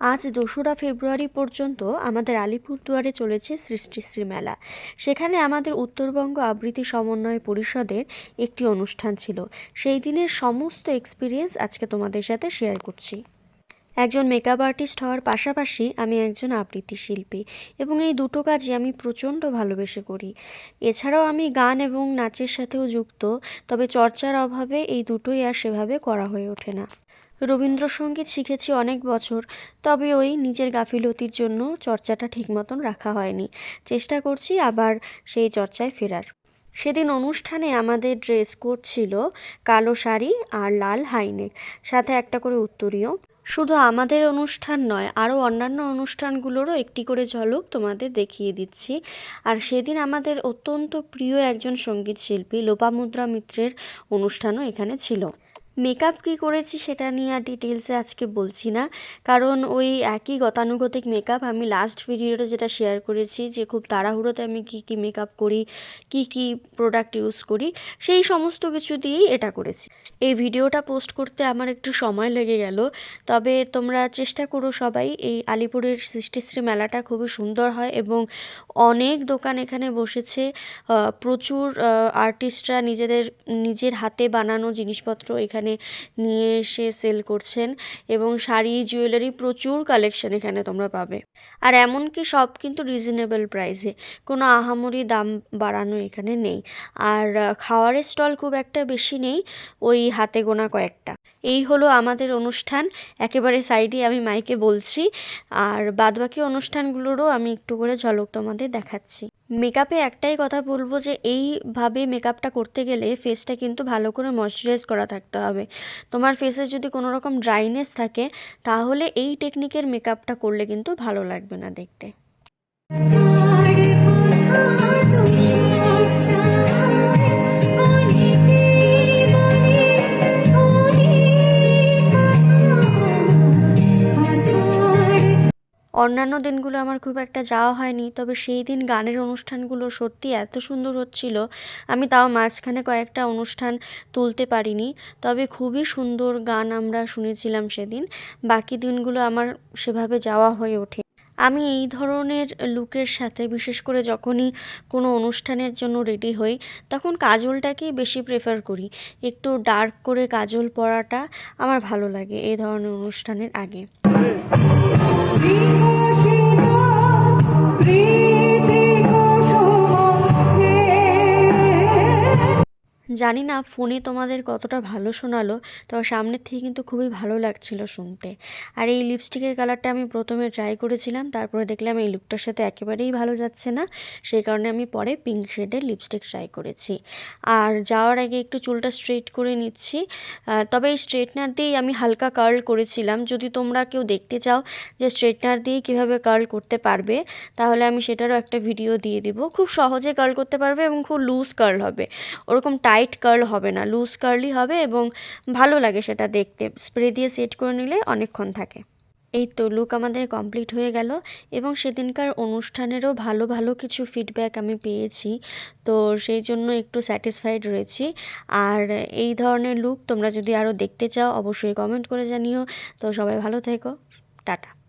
আজ দোসরা ফেব্রুয়ারি পর্যন্ত আমাদের আলিপুরদুয়ারে চলেছে সৃষ্টিশ্রী মেলা সেখানে আমাদের উত্তরবঙ্গ আবৃত্তি সমন্বয় পরিষদের একটি অনুষ্ঠান ছিল। সেই দিনের সমস্ত এক্সপিরিয়েন্স আজকে তোমাদের সাথে শেয়ার করছি। একজন মেকআপ আর্টিস্ট হওয়ার পাশাপাশি আমি একজন আবৃত্তি শিল্পী এবং এই দুটো কাজই আমি প্রচণ্ড ভালোবেসে করি। এছাড়াও আমি গান এবং নাচের সাথেও যুক্ত, তবে চর্চার অভাবে এই দুটোই আর সেভাবে করা হয়ে ওঠে না। রবীন্দ্রসঙ্গীত শিখেছি অনেক বছর, তবে ওই নিজের গাফিলতির জন্য চর্চাটা ঠিক মতন রাখা হয়নি। চেষ্টা করছি আবার সেই চর্চায় ফেরার। সেদিন অনুষ্ঠানে আমাদের ড্রেস কোড ছিল কালো শাড়ি আর লাল হাইনেক, সাথে একটা করে উত্তরীয়। শুধু আমাদের অনুষ্ঠান নয়, আরও অন্যান্য অনুষ্ঠানগুলোরও একটি করে ঝলক তোমাদের দেখিয়ে দিচ্ছি। আর সেদিন আমাদের অত্যন্ত প্রিয় একজন সংগীত শিল্পী লোপামুদ্রা মিত্রের অনুষ্ঠানও এখানে ছিল। মেকআপ কী করেছি সেটা নিয়ে আর ডিটেলসে আজকে বলছি না। কারণ ওই একই গতানুগতিক মেকআপ আমি লাস্ট ভিডিওতে যেটা শেয়ার করেছি যে খুব তাড়াহুড়োতে আমি কী কী মেকআপ করি, কী কী প্রোডাক্ট ইউজ করি, সেই সমস্ত কিছু দিয়েই এটা করেছি। এই ভিডিওটা পোস্ট করতে আমার একটু সময় লেগে গেল। তবে তোমরা চেষ্টা করো সবাই, এই আলিপুরের সৃষ্টিশ্রী মেলাটা খুবই সুন্দর হয় এবং অনেক দোকান এখানে বসেছে। প্রচুর আর্টিস্টরা নিজেদের, নিজের হাতে বানানো জিনিসপত্র এখানে নিয়ে এসে সেল করছেন এবং শাড়ি জুয়েলারি প্রচুর কালেকশন এখানে তোমরা পাবে। আর এমনকি সব কিন্তু রিজনেবল প্রাইসে কোনো আহামরি দাম বাড়ানো এখানে নেই। আর আহ, খাওয়ারের স্টল খুব একটা বেশি নেই ওই হাতে গোনা কয়েকটা। এই হলো আমাদের অনুষ্ঠান। একেবারে সাইডে আমি মাইকে বলছি। আর বাদবাকি অনুষ্ঠানগুলোরও আমি একটু করে ঝলক তোমাদের দেখাচ্ছি। মেকআপে একটাই কথা বলব যে, এইভাবে মেকআপটা করতে গেলে ফেসটা কিন্তু ভালো করে ময়শ্চারাইজ করা থাকতে হবে। তোমার ফেসে যদি কোনো রকম ড্রাইনেস থাকে, তাহলে এই টেকনিকের মেকআপটা করলে কিন্তু ভালো লাগবে না দেখতে। অন্যান্য দিনগুলো আমার খুব একটা যাওয়া হয়নি, তবে সেই দিন গানের অনুষ্ঠানগুলো সত্যি এত সুন্দর হচ্ছিল, আমি তাও মাঝখানে কয়েকটা অনুষ্ঠান তুলতে পারিনি, তবে খুবই সুন্দর গান আমরা শুনেছিলাম সেদিন, বাকি দিনগুলো আমার সেভাবে যাওয়া হয়ে ওঠে। আমি এই ধরনের লুকের সাথে, বিশেষ করে যখনই কোনো অনুষ্ঠানের জন্য রেডি হই, তখন কাজলটাকেই বেশি প্রেফার করি, একটু ডার্ক করে কাজল পরাটা আমার ভালো লাগে এই ধরনের অনুষ্ঠানের আগে। প্রিয় জানি না, ফোনে তোমাদের কতটা ভালো শোনালো, তো সামনের থেকে কিন্তু খুবই ভালো লাগছিল শুনতে। আর এই লিপস্টিকের কালারটা আমি প্রথমে ট্রাই করেছিলাম, তারপরে দেখলাম এই লুকটার সাথে একেবারেই ভালো যাচ্ছে না, সেই কারণে আমি পরে পিঙ্ক শেডের লিপস্টিক ট্রাই করেছি। আর যাওয়ার আগে একটু চুলটা স্ট্রেট করে নিচ্ছি তবে এই স্ট্রেটনার দিয়েই আমি হালকা কার্ল করেছিলাম। যদি তোমরা কেউ দেখতে চাও যে স্ট্রেটনার দিয়ে কীভাবে কার্ল করতে পারবে, তাহলে আমি সেটারও একটা ভিডিও দিয়ে দিব। খুব সহজে কার্ল করতে পারবে এবং খুব লুজ কার্ল হবে। ওরকম টাইট কার্ল হবে না লুজ কার্লই হবে এবং ভালো লাগে সেটা দেখতে। স্প্রে দিয়ে সেট করে নিলে অনেকক্ষণ থাকে। এই তো লুক আমাদের কমপ্লিট হয়ে গেল এবং সেদিনকার অনুষ্ঠানেরও ভালো ভালো কিছু ফিডব্যাক আমি পেয়েছি। তো সেই জন্য একটু স্যাটিসফাইড রয়েছি। আর এই ধরনের লুক তোমরা যদি আরও দেখতে চাও, অবশ্যই কমেন্ট করে জানিও। তো সবাই ভালো থেকো। টাটা।